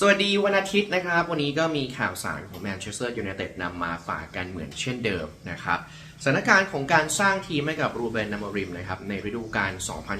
สวัสดีวันอาทิตย์นะครับ วันนี้ก็มีข่าวสารของแมนเชสเตอร์ยูไนเต็ดนำมาฝากกันเหมือนเช่นเดิมนะครับสถานการณ์ของการสร้างทีมให้กับรูเบนนามริมนะครับในฤดูกาล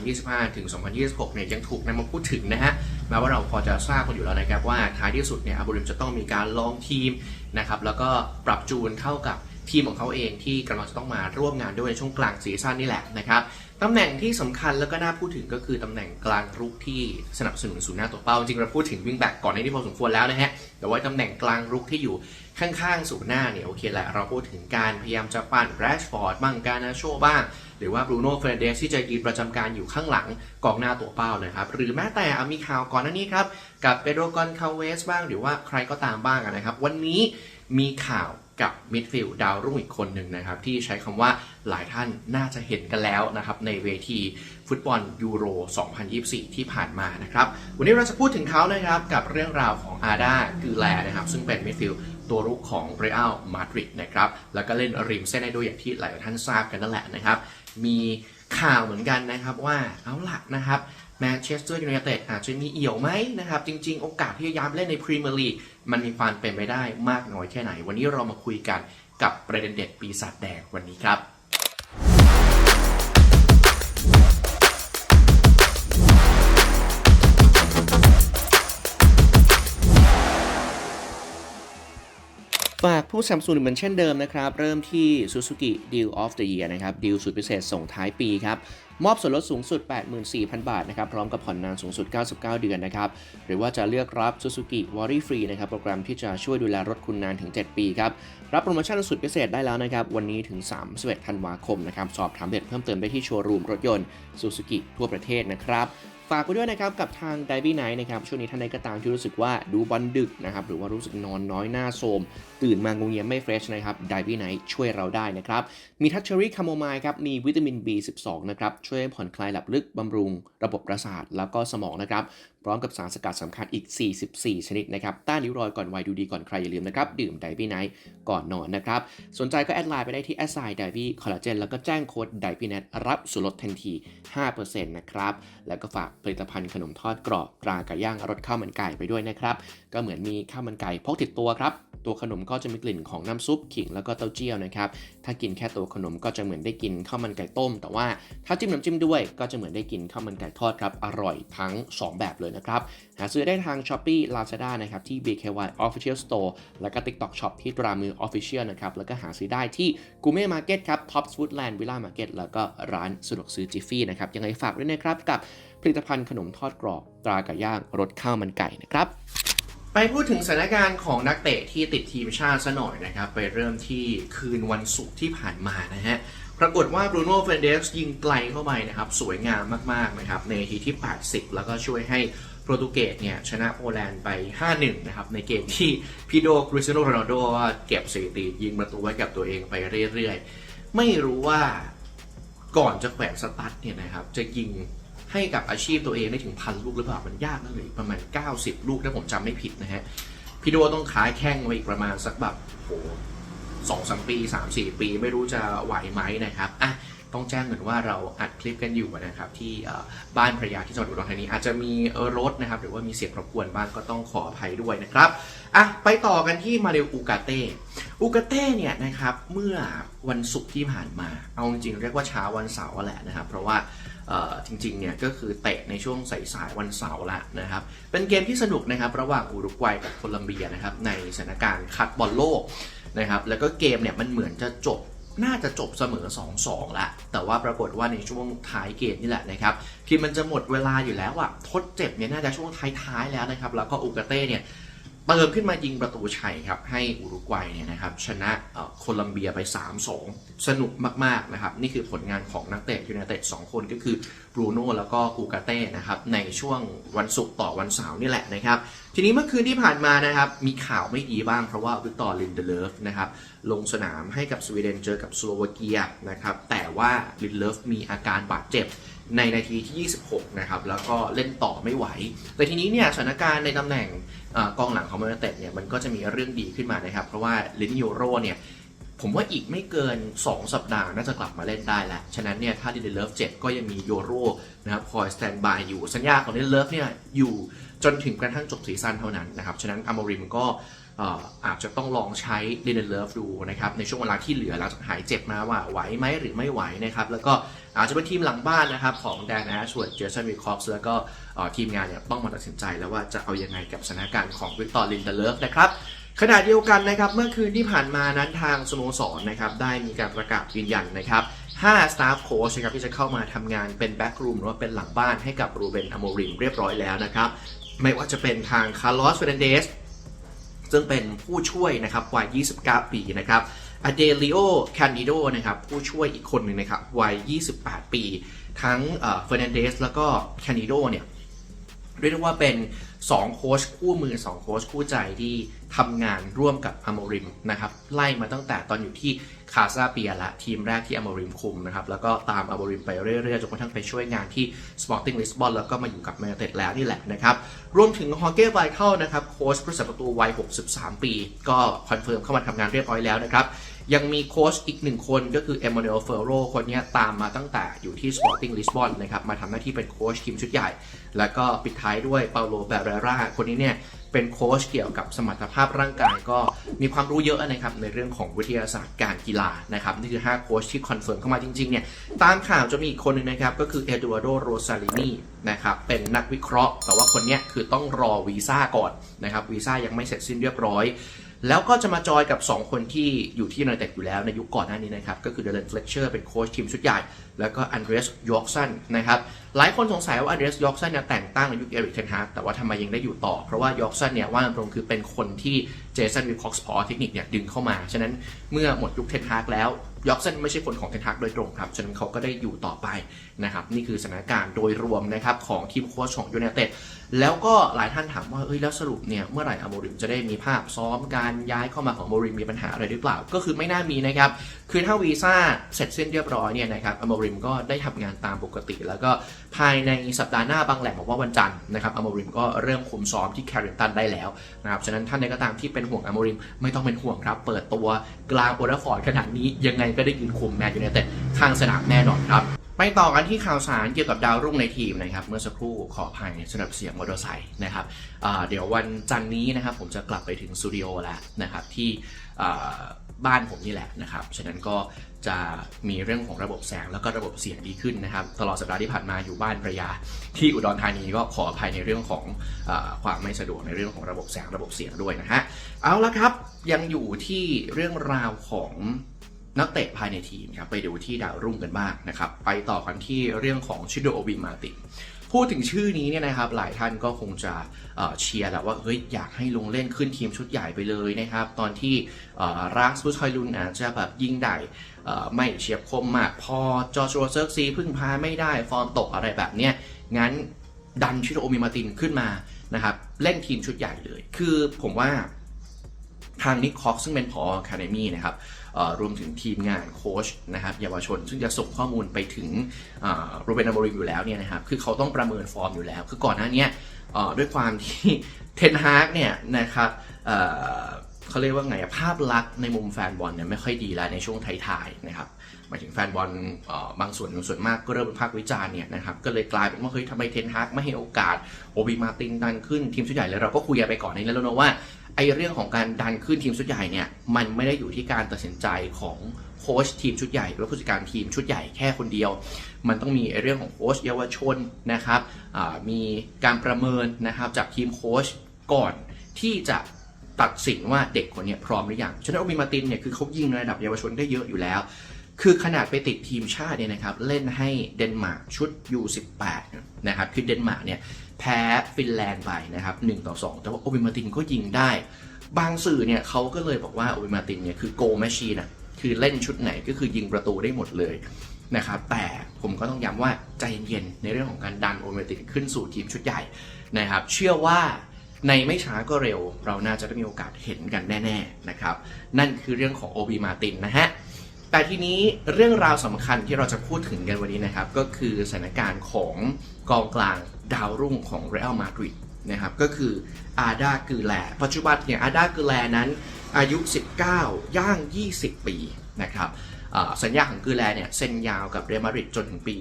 2025 ถึง 2026 เนี่ยยังถูกนำมาพูดถึงนะฮะแม้ว่าเราพอจะทราบกันอยู่แล้วนะครับว่าท้ายที่สุดเนี่ยอาบูริมจะต้องมีการลองทีมนะครับแล้วก็ปรับจูนเข้ากับทีมของเขาเองที่กำลังจะต้องมาร่วมงานด้วยในช่วงกลางซีซั่นนี่แหละนะครับ ตำแหน่งที่สำคัญแล้วก็น่าพูดถึงก็คือตำแหน่งกลางรุกที่สนับสนุนศูนย์หน้าตัวเป้า จริงเราพูดถึงวิ่งแบ็กก่อนในที่พอสมควรแล้วนะฮะแต่ว่าตำแหน่งกลางรุกที่อยู่ข้างๆศูนย์หน้าเนี่ยโอเคแหละเราพูดถึงการพยายามจะปั่นแรชฟอร์ดบ้างการนาโชบ้าง หรือว่าบรูโน่เฟรเดสที่จะยืนประจำการอยู่ข้างหลังกองหน้าตัวเป้านะครับหรือแม้แต่อามีข่าวก่อนหน้านี้ครับกับเปโดรกอนคาเวสบ้าง หรือว่าใครก็ตามบ้างนะครับ วันนี้มีข่าว กับมิดฟิลด์ดาวรุ่งอีกคนหนึ่งนะครับ ที่ใช้คำว่าหลายท่านน่าจะเห็นกันแล้วนะครับ ในเวทีฟุตบอลยูโร 2024 ที่ผ่านมานะครับ วันนี้เราจะพูดถึงเขานะครับกับเรื่องราวของอาดาคือแลนะครับ ซึ่งเป็นมิดฟิลด์ตัวรุกของเรอัลมาดริดนะครับ แล้วก็เล่นริมเส้นได้ด้วยอย่างที่หลายท่านทราบกันนั่นแหละนะครับ มีข่าวเหมือนกันนะครับว่าเอาละนะครับ แมนเชสเตอร์ยูไนเต็ดอาจจะมีเอี่ยวไหมนะครับ จริง ๆ โอกาสที่จะย้ายเล่นในพรีเมียร์ลีกมันมีความเป็นไปได้มากน้อยแค่ไหน วันนี้เรามาคุยกันกับประเด็นเด็ดปีศาจแดงวันนี้ครับ ฝากผู้สนับสนุนเหมือนเช่นเดิมนะครับ เริ่มที่ Suzuki Deal of the Year นะครับดีลสุดพิเศษส่งท้ายปีครับ มอบส่วนลดสูงสุด 84,000 บาทนะครับ พร้อมกับผ่อนนานสูงสุด 99 เดือนนะครับ หรือว่าจะเลือกรับ Suzuki Worry Free นะครับ โปรแกรมที่จะช่วยดูแลรถคุณนานถึง 7 ปีครับ รับโปรโมชั่นสุดพิเศษได้แล้วนะครับ วันนี้ถึง 31 ธันวาคมนะครับ สอบถามเด็ดเพิ่มเติมได้ที่โชว์รูมรถยนต์ Suzuki ทั่วประเทศนะครับ ฝากไว้ด้วยนะครับกับทางไดบี้ไนท์นะครับช่วงนี้ท่านใดก็ตามที่รู้สึกว่าดูบอลดึกนะครับหรือว่ารู้สึกนอนน้อยหน้าโทมตื่นมางงเงียไม่เฟรชนะครับไดบี้ไนท์ช่วยเราได้นะครับ มีทัชเชอรี่คาโมไมล์ครับมีวิตามิน B12 นะครับช่วยผ่อนคลายหลับลึกบำรุงระบบประสาทแล้วก็สมองนะครับ ร้อมกับสารสกัดสำคัญอีก 44 ชนิดนะครับ ต้านริ้วรอยก่อนวัยดูดีก่อนใครอย่าลืมนะครับ ดื่มไดวี่ไนท์ก่อนนอนนะครับ สนใจก็แอดไลน์ไปได้ที่แอสไซด์ไดวี่คอลลาเจนแล้วก็แจ้งโค้ดไดวี่เนทรับส่วนลดทันที 5%นะครับ แล้วก็ฝากผลิตภัณฑ์ขนมทอดกรอบตราไก่ย่างรสข้าวมันไก่ไปด้วยนะครับ ก็เหมือนมีข้าวมันไก่พกติดตัวครับ ตัวขนมก็จะมีกลิ่นของน้ำซุปขิงแล้วก็เต้าเจี้ยวนะครับถ้ากินแค่ตัวขนมก็จะเหมือนได้กินข้าวมันไก่ต้ม แต่ว่าถ้าจิ้มน้ำจิ้มด้วยก็จะเหมือนได้กินข้าวมันไก่ทอดครับอร่อยทั้ง 2 แบบเลยนะครับหาซื้อได้ทาง Shopee Lazada นะครับที่ BKY Official Store แล้วก็ TikTok Shop ที่ตรามือ Official นะครับแล้วก็หาซื้อได้ที่ Gume Market ครับ Tops Foodland Villa Market แล้วก็ร้านสะดวกซื้อ Jiffy นะครับยังไงฝากด้วยนะครับกับผลิตภัณฑ์ขนมทอดกรอบตราไก่ย่างรสข้าวมันไก่นะครับ ไปพูดถึงสถานการณ์ของนักเตะที่ติดทีมชาติซะหน่อยนะครับ ไปเริ่มที่คืนวันศุกร์ที่ผ่านมานะฮะปรากฏว่าบรูโน่เฟรนเดสยิงไกลเข้าไปนะครับ สวยงามมากๆนะครับในทีที่ 80 แล้วก็ช่วยให้โปรตุเกสเนี่ยชนะโปแลนด์ไป 5-1 นะครับ ในเกมที่พีโดคริสเตียโนโรนัลโดเก็บสถิติยิงประตูไว้กับตัวเองไปเรื่อยๆ ไม่รู้ว่าก่อนจะแขวนสตั๊ดเนี่ยนะครับจะยิง ให้กับอาชีพตัวเองได้ถึงพันลูกหรือเปล่ามันยากนะเลยประมาณ 90 ลูกถ้าผมจำไม่ผิดนะฮะพี่โดต้องขายแข้งมาอีกประมาณสักแบบโหสองสามปีสามสี่ปี ไม่รู้จะไหวไหมนะครับอะ ต้องแจ้งเหมือนว่าเราอัดคลิปกันอยู่นะครับที่บ้านภรรยาที่จังหวัดอุดรธานีอาจจะมีเอ่อรถนะครับหรือว่ามีเสียงรบกวนบ้างก็ต้องขออภัยด้วยนะครับอะไปต่อกันที่มาเรลอูกาเต้อูกาเต้เนี่ยนะครับเมื่อวันศุกร์ที่ผ่านมา เอาจริงๆเรียกว่าเช้าวันเสาร์แหละนะครับ เพราะว่าจริงๆเนี่ยก็คือเตะในช่วงสายๆวันเสาร์ละนะครับ เป็นเกมที่สนุกนะครับ ระหว่างอุรุกวัยกับโคลัมเบียนะครับในสถานการณ์คัดบอลโลกนะครับแล้วก็เกมเนี่ยมันเหมือนจะจบ น่าจะจบเสมอ 2-2 ละ แต่ว่าปรากฏว่าในช่วงท้ายเกมนี่แหละนะครับคือมันจะหมดเวลาอยู่แล้วอะทดเจ็บเนี่ยน่าจะช่วงท้ายๆแล้วนะครับ แล้วก็อุกาเต้เนี่ย เติมขึ้นมายิงประตูชัยครับให้อุรุกวัยเนี่ยนะครับชนะโคลัมเบียไป 3-2 สนุกมากๆนะครับนี่คือผลงานของนักเตะยูไนเต็ด2คนก็คือบรูโน่แล้วก็อูกาเต้นะครับในช่วงวันศุกร์ต่อวันเสาร์นี่แหละนะครับทีนี้เมื่อคืนที่ผ่านมานะครับมีข่าวไม่ดีบ้างเพราะว่าวิกตอร์ลินเดเลฟนะครับลงสนามให้กับสวีเดนเจอกับสโลวาเกียนะครับแต่ว่าลินเลฟมีอาการบาดเจ็บ ในนาทีที่ 26 นะครับ แล้วก็เล่นต่อไม่ไหว แต่ทีนี้เนี่ยสถานการณ์ในตำแหน่งอกองหลังของแมนเต็ดเนี่ยมันก็จะมีเรื่องดีขึ้นมานะครับ เพราะว่าลินยูโรเนี่ยผมว่าอีกไม่เกิน 2 สัปดาห์น่าจะกลับมาเล่นได้แล้ว ฉะนั้นเนี่ยถ้าลิเดเลฟเจ็บก็ยังมีโยโรนะครับคอยสแตนบายอยู่สัญญาของลิเดเลฟเนี่ยอยู่จนถึงกระทั่งจบซีซั่นเท่านั้นนะครับ ฉะนั้นอ m มริมก็ อาจจะต้องลองใช้เดนเลิฟดูนะครับในช่วงเวลาที่เหลือหลังจากหายเจ็บมาว่าไหวไหมหรือไม่ไหวนะครับแล้วก็อาจจะเป็นทีมหลังบ้านนะครับของแดนแอชวดเจสันวิคอฟส์แล้วก็ทีมงานเนี่ยต้องมาตัดสินใจแล้วว่าจะเอายังไงกับสถานการณ์ของวิกตอร์ลินเดเลฟนะครับขณะเดียวกันนะครับเมื่อคืนที่ผ่านมานั้นทางสโมสรนะครับได้มีการประกาศยืนยันนะครับ5 staff coach นะครับที่จะเข้ามาทำงานเป็น back room หรือว่าเป็นหลังบ้านให้กับรูเบนอโมริมเรียบร้อยแล้วนะครับไม่ว่าจะเป็นทางคาร์ลอสเฟรนเดส ซึ่งเป็นผู้ช่วยนะครับวัย 29 ปีนะครับอเดลิโอแคนดิโดนะครับผู้ช่วยอีกคนหนึ่งนะครับวัย 28 ปี ทั้งเฟอรนันเดสแล้วก็แคนดิโดเนี่ย เรียกได้ว่าเป็น 2 โค้ชคู่มือ 2 โค้ชคู่ใจที่ทำงานร่วมกับอ m มริมนะครับไล่มาตั้งแต่ตอนอยู่ที่คาซาเปียละทีมแรกที่อ m มริมคุมนะครับแล้วก็ตามอ m มริมไปเรื่อยๆจนกระทั่งไปช่วยงานที่ Sporting Lisbon แล้วก็มาอยู่กับแมนเชสเต็ดแล้วนี่แหละนะครับรวมถึงฮอเก้ไวเคิลนะครับโค้ชผู้สัประตูวัย 63 ปี ก็คอนเฟิร์มเข้ามาทำงานเรียบร้อยแล้วนะครับ ยังมีโค้ชอีกหนึ่งคนก็คือเอม a น u e l เฟโรคนนี้ตามมาตั้งแต่อยู่ที่ Sporting Lisbon นนะครับมาทำหน้าที่เป็นโค้ชทีมชุดใหญ่ แล้วก็ปิดท้ายด้วยเปาโลเบเรราคนนี้เนี่ยเป็นโค้ชเกี่ยวกับสมรรถภาพร่างกายก็มีความรู้เยอะนะครับในเรื่องของวิทยาศาสตร์การกีฬานะครับนี่คือ 5 โค้ชที่คอนเฟิร์มเข้ามาจริงๆเนี่ยตามข่าวจะมีอีกคนหนึ่งนะครับก็คือเอดูอาโดโรซาลินีนะครับเป็นนักวิเคราะห์ แต่ว่าคนนี้คือต้องรอวีซ่าก่อนนะครับวีซ่ายังไม่เสร็จสิ้นเรียบร้อย แล้วก็จะมาจอยกับ 2 คนที่อยู่ที่ยูไนเต็ดอยู่แล้วในยุคก่อนหน้านี้นะครับ ก็คือเดลนเฟลเชอร์เป็นโค้ชทีมชุดใหญ่ แล้วก็อันเดรสยอร์กสันนะครับ หลายคนสงสัยว่าอันเดรสยอร์กสันเนี่ยแต่งตั้งในยุคเอริกเทนฮากแต่ว่าทำไมยังได้อยู่ต่อ เพราะว่ายอร์กสันเนี่ยว่าตรงคือเป็นคนที่เจสันวิลคอกส์พอเทคนิคเนี่ยดึงเข้ามา ฉะนั้นเมื่อหมดยุคเทนฮากแล้วยอร์กสันไม่ใช่คนของเทนฮากโดยตรงครับ ฉะนั้นเขาก็ได้อยู่ต่อไปนะครับนี่คือสถานการณ์โดยรวมนะครับของทีมโค้ชของยูไนเต็ด แล้วก็หลายท่านถามว่าเอ้ยแล้วสรุปเนี่ยเมื่อไหร่อโมริมจะได้มีภาพซ้อมการย้ายเข้ามาของอโมริมมีปัญหาอะไรหรือเปล่า ก็คือไม่น่ามีนะครับคือถ้าวีซ่าเสร็จสิ้นเรียบร้อยเนี่ยนะครับอโมริมก็ได้ทำงานตามปกติ แล้วก็ภายในสัปดาห์หน้าบางแหล่งบอกว่าวันจันทร์นะครับอโมริมก็เริ่มคุมซ้อมที่แคริงตันได้แล้วนะครับฉะนั้นท่านใดก็ตามที่เป็นห่วงอโมริมไม่ต้องเป็นห่วงครับ เปิดตัวกลางโอลฟอร์ดขนาดนี้ยังไงก็ได้ยืนคุมแมนยูไนเต็ดข้างสนามแน่นอนครับ ไปต่อกันที่ข่าวสารเกี่ยวกับดาวรุ่งในทีมนะครับ เมื่อสักครู่ขออภัยสำหรับเสียงมอเตอร์ไซค์นะครับเดี๋ยววันจันนี้นะครับผมจะกลับไปถึงสตูดิโอแล้วนะครับที่บ้านผมนี่แหละนะครับ ฉะนั้นก็จะมีเรื่องของระบบแสงแล้วก็ระบบเสียงดีขึ้นนะครับ ตลอดสัปดาห์ที่ผ่านมาอยู่บ้านระยา ที่อุดรธานีก็ขออภัยในเรื่องของอความไม่สะดวกในเรื่องของระบบแสงระบบเสียงด้วยนะฮะ เอาละครับยังอยู่ที่เรื่องราวของ นักเตะภายในทีมครับไปดูที่ดาวรุ่งกันบ้างนะครับไปต่อกันที่เรื่องของชิโดโอบิมาติพูดถึงชื่อนี้เนี่ยนะครับหลายท่านก็คงจะเชียร์แหละว่าเฮ้ยอยากให้ลงเล่นขึ้นทีมชุดใหญ่ไปเลยนะครับ ตอนที่รักสปุชไฮลุนอาจจะแบบยิงได้ไม่เฉียบคมมากพอจอชัวเซิร์กซีพึ่งพาไม่ได้ฟอร์มตกอะไรแบบเนี้ยงั้นดันชิโดโอบิมาตินขึ้นมานะครับเล่นทีมชุดใหญ่เลย คือผมว่า ทางนิคคอกซึ่งเป็นพอคาเดมี่นะครับรวมถึงทีมงานโค้ชนะครับเยาวชน ซึ่งจะส่งข้อมูลไปถึงโรเบนอโมริมอยู่แล้วเนี่ยนะครับคือเขาต้องประเมินฟอร์มอยู่แล้ว คือก่อนหน้านี้ด้วยความที่เทนฮากเนี่ยนะครับเขาเรียกว่าไงภาพลักษณ์ในมุมแฟนบอลเนี่ยไม่ค่อยดีแล้วในช่วงท้ายๆนะครับ หมายถึงแฟนบอลบางส่วนส่วนมากก็เริ่มภาควิจารณ์เนี่ยนะครับก็เลยกลายเป็นว่าเฮ้ยทำไมเทนฮากไม่ให้โอกาสโอบิมาตินดันขึ้นทีมชุดใหญ่เลยเราก็คุยกันไปก่อนในแล้วนะว่าไอเรื่องของการดันขึ้นทีมชุดใหญ่เนี่ยมันไม่ได้อยู่ที่การตัดสินใจของโค้ชทีมชุดใหญ่หรือผู้จัดการทีมชุดใหญ่แค่คนเดียว มันต้องมีไอเรื่องของโค้ชเยาวชนนะครับมีการประเมินนะครับจากทีมโค้ชก่อนที่จะตัดสินว่าเด็กคนนี้พร้อมหรือยังฉะนั้นโอบิมาตินเนี่ยคือเขายิงในระดับเยาวชนได้เยอะอยู่แล้ว คือขนาดไปติดทีมชาติเนี่ยนะครับเล่นให้เดนมาร์กชุด U18 นะครับคือเดนมาร์กเนี่ยแพ้ฟินแลนด์ไปนะครับ1ต่อ 2 แต่ว่าโอบิมาตินก็ยิงได้ บางสื่อเนี่ยเขาก็เลยบอกว่าโอบิมาตินเนี่ยคือโกแมชชีนอะคือเล่นชุดไหนก็คือยิงประตูได้หมดเลยนะครับแต่ผมก็ต้องย้ำว่าใจเย็นๆในเรื่องของการดันโอบิมาตินขึ้นสู่ทีมชุดใหญ่นะครับ เชื่อว่าในไม่ช้าก็เร็ว เราน่าจะได้มีโอกาสเห็นกันแน่ ๆนะครับ นั่นคือเรื่องของโอบิมาตินนะฮะ แต่ทีนี้เรื่องราวสำคัญที่เราจะพูดถึงกันวันนี้นะครับ ก็คือสถานการณ์ของกองกลางดาวรุ่งของเรอัลมาดริดนะครับก็คืออาดากือแลปัจจุบันเนี่ยอาดากือแลนั้นอายุ 19 ย่าง 20 ปีนะครับสัญญาของกือแลเนี่ยเซ็นยาวกับเรอัลมาดริดจนถึงปี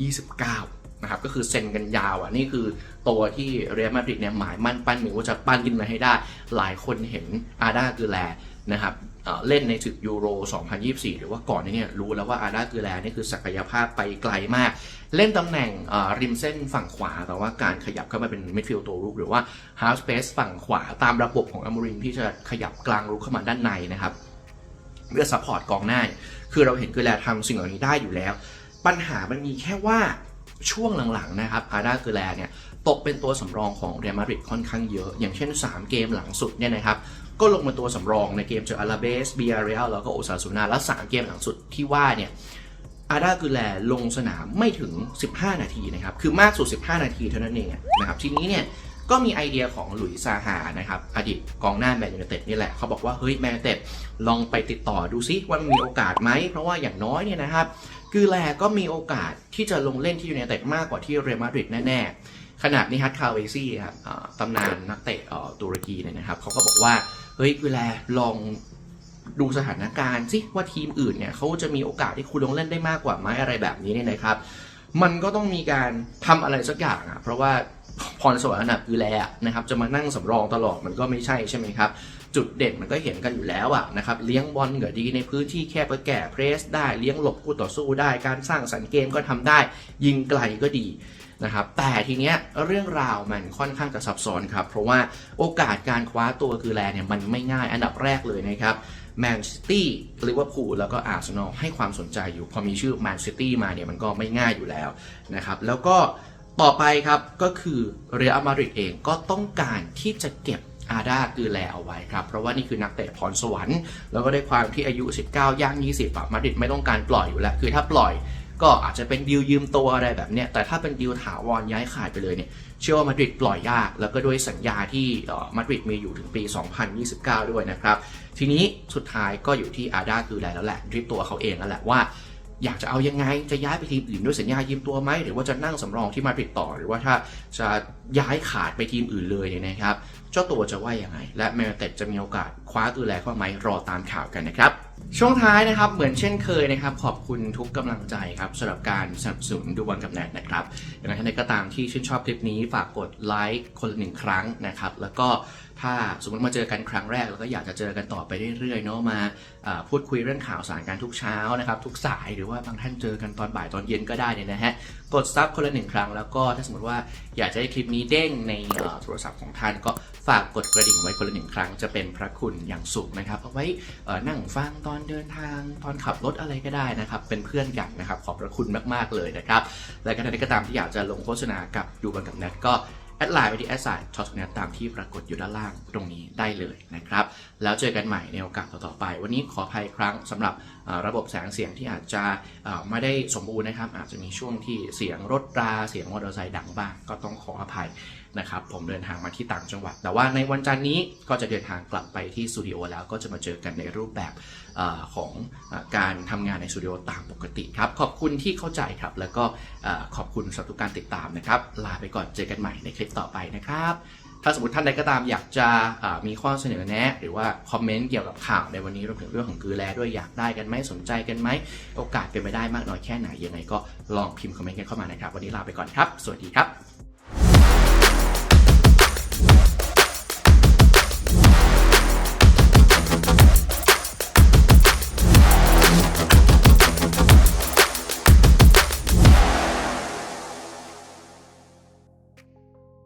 2029 นะครับก็คือเซ็นกันยาวอะนี่คือตัวที่เรอัลมาดริดเนี่ยหมายมั่นปั้นมือว่าจะปั้นขึ้นมาให้ได้ หลายคนเห็นอาดาเกอแลนะครับ เล่นในศึกยูโร 2024 หรือว่าก่อนนี้เนี่ยรู้แล้วว่าอาร์ดาเกอแลนี่คือศักยภาพไปไกลมาก เล่นตำแหน่งริมเส้นฝั่งขวา แต่ว่าการขยับเข้ามาเป็นมิดฟิลด์ตัวรุกหรือว่าฮาร์สเปซฝั่งขวาตามระบบของอ m มรินที่จะขยับกลางรุกเข้ามาด้านในนะครับเพื่อซัพพอร์ตกองหน้า คือเราเห็นเกอแลทำสิ่งเหล่านี้ได้อยู่แล้ว ปัญหามันมีแค่ว่าช่วงหลังๆนะครับอาร์ดาเกอแลเนี่ย ตกเป็นตัวสำรองของเรอัลมาดริดค่อนข้างเยอะ อย่างเช่น 3 เกมหลังสุดเนี่ยนะครับก็ลงมาตัวสำรองในเกมเจออาราเบสเบียเรียลแล้วก็โอซาซูนาแล้ว3เกมหลังสุดที่ว่าเนี่ยอาร์ดาเกอแลลงสนามไม่ถึง 15 นาทีนะครับ คือมากสุด 15 นาทีเท่านั้นเองนะครับ ทีนี้เนี่ยก็มีไอเดียของหลุยส์ซาฮานะครับ อดีตกองหน้าแมนยูไนเต็ดนี่แหละ เขาบอกว่า เฮ้ยแมนยูไนเต็ดลองไปติดต่อดูซิว่ามันมีโอกาสไหม เพราะว่าอย่างน้อยเนี่ยนะครับ คือแลก็มีโอกาสที่จะลงเล่นที่ยูไนเต็ดมากกว่าที่เรอัลมาดริดแน่ๆ ขนาดนี้ฮัตคาเวซี่ครับตำนานนักเตะตุรกีเนี่ยนะครับเขาก็บอกว่า เฮ้ยเวลาลลองดูสถานการณ์สิว่าทีมอื่นเนี่ยเขาจะมีโอกาสที่คุณลงเล่นได้มากกว่าไหมอะไรแบบนี้เนี่ยนะครับ มันก็ต้องมีการทำอะไรสักอย่างอะเพราะว่าพรสวรรค์อันดับคือแลนะครับจะมานั่งสำรองตลอดมันก็ไม่ใช่ใช่ไหมครับ จุดเด่นมันก็เห็นกันอยู่แล้วอะนะครับเลี้ยงบอลก็ดีในพื้นที่แคบก็แก่เพรสได้เลี้ยงหลบคู่ต่อสู้ได้การสร้างสรรค์เกมก็ทำได้ ยิงไกลก็ดีนะครับแต่ทีเนี้ยเรื่องราวมันค่อนข้างจะซับซ้อนครับ เพราะว่าโอกาสการคว้าตัวคือแลเนี่ยมันไม่ง่ายอันดับแรกเลยนะครับแมนซิตี้ลิเวอร์พูลแล้วก็อาร์เซนอลให้ความสนใจอยู่ พอมีชื่อแมนซิตี้มาเนี่ยมันก็ไม่ง่ายอยู่แล้วนะครับแล้วก็ต่อไปครับก็คือเรอัลมาดริดเองก็ต้องการที่จะเก็บ อาดาคือแลเอาไว้ครับ เพราะว่านี่คือนักเตะพรสวรรค์ แล้วก็ได้ความที่อายุ 19 ย่าง 20อะมาดริดไม่ต้องการปล่อยอยู่แล้ว คือถ้าปล่อยก็อาจจะเป็นดีลยืมตัวอะไรแบบเนี้ย แต่ถ้าเป็นดีลถาวรย้ายขาดไปเลยเนี่ย เชื่อว่ามาดริดปล่อยยาก แล้วก็ด้วยสัญญาที่มาดริดมีอยู่ถึงปี 2029 ด้วยนะครับ ทีนี้สุดท้ายก็อยู่ที่อาดาคือแลแล้วแหละดริปตัวเขาเองแล้วแหละว่า อยากจะเอายังไงจะย้ายไปทีมอื่นด้วยสัญญายืมตัวไหมหรือว่าจะนั่งสำรองที่มาดริดต่อ หรือว่าถ้าจะย้ายขาดไปทีมอื่นเลยเนี่ยนะครับ เจ้าตัวจะว่ายังไง และแมนเต็ดจะมีโอกาสคว้าตัวแลเข้าไหมรอตามข่าวกันนะครับช่วงท้ายนะครับเหมือนเช่นเคยนะครับ ขอบคุณทุกกำลังใจครับสำหรับการสนับสนุนดูบอลกับแนทนะครับอย่างไรท่านใดก็ตามที่ชื่นชอบคลิปนี้ฝากกดไลค์คนละหนึ่งครั้งนะครับ แล้วก็ ถ้าสมมติมาเจอกันครั้งแรกแล้วก็อยากจะเจอกันต่อไปเรื่อยๆเนาะมาพูดคุยเรื่องข่าวสารกันทุกเช้านะครับทุกสายหรือว่าบางท่านเจอกันตอนบ่ายตอนเย็นก็ได้เนี่ยนะฮะกดซับคนละหนึ่งครั้งแล้วก็ถ้าสมมติว่าอยากจะให้คลิปนี้เด้งในโทรศัพท์ของท่านก็ฝากกดกระดิ่งไว้คนละหนึ่งครั้งจะเป็นพระคุณอย่างสูงนะครับเอาไว้นั่งฟังตอนเดินทางตอนขับรถอะไรก็ได้นะครับเป็นเพื่อนกันนะครับขอบพระคุณมากๆเลยนะครับและก็ท่านใดก็ตามที่อยากจะลงโฆษณากับดูบันกับแนทก็ แอดไลน์ไปที่แอดไซน์ช็อตเนตตามที่ปรากฏอยู่ด้านล่างตรงนี้ได้เลยนะครับ แล้วเจอกันใหม่ในโอกาสต่อๆไป วันนี้ขออภัยครั้งสำหรับ ระบบแสงเสียงที่อาจจะไม่ได้สมบูรณ์นะครับ อาจจะมีช่วงที่เสียงรถราเสียงมอเตอร์ไซค์ดังบ้างก็ต้องขออภัยนะครับผมเดินทางมาที่ต่างจังหวัด แต่ว่าในวันจันทร์นี้ก็จะเดินทางกลับไปที่สตูดิโอแล้วก็จะมาเจอกันในรูปแบบอของอการทำงานในสตูดิโอตามปกติครับ ขอบคุณที่เข้าใจครับ แล้วก็อขอบคุณสำหรับการติดตามนะครับ ลาไปก่อนเจอกันใหม่ในคลิปต่อไปนะครับ ถ้าสมมติท่านใดก็ตามอยากจะมีข้อเสนอแนะ หรือว่าคอมเมนต์เกี่ยวกับข่าวในวันนี้รวมถึงเรื่องของกือแลด้วยอยากได้กันไหมสนใจกันไหมโอกาสเป็นไปได้มากน้อยแค่ไหนยังไงก็ลองพิมพ์คอมเมนต์กันเข้ามานะครับ วันนี้ลาไปก่อนครับ สวัสดีครับ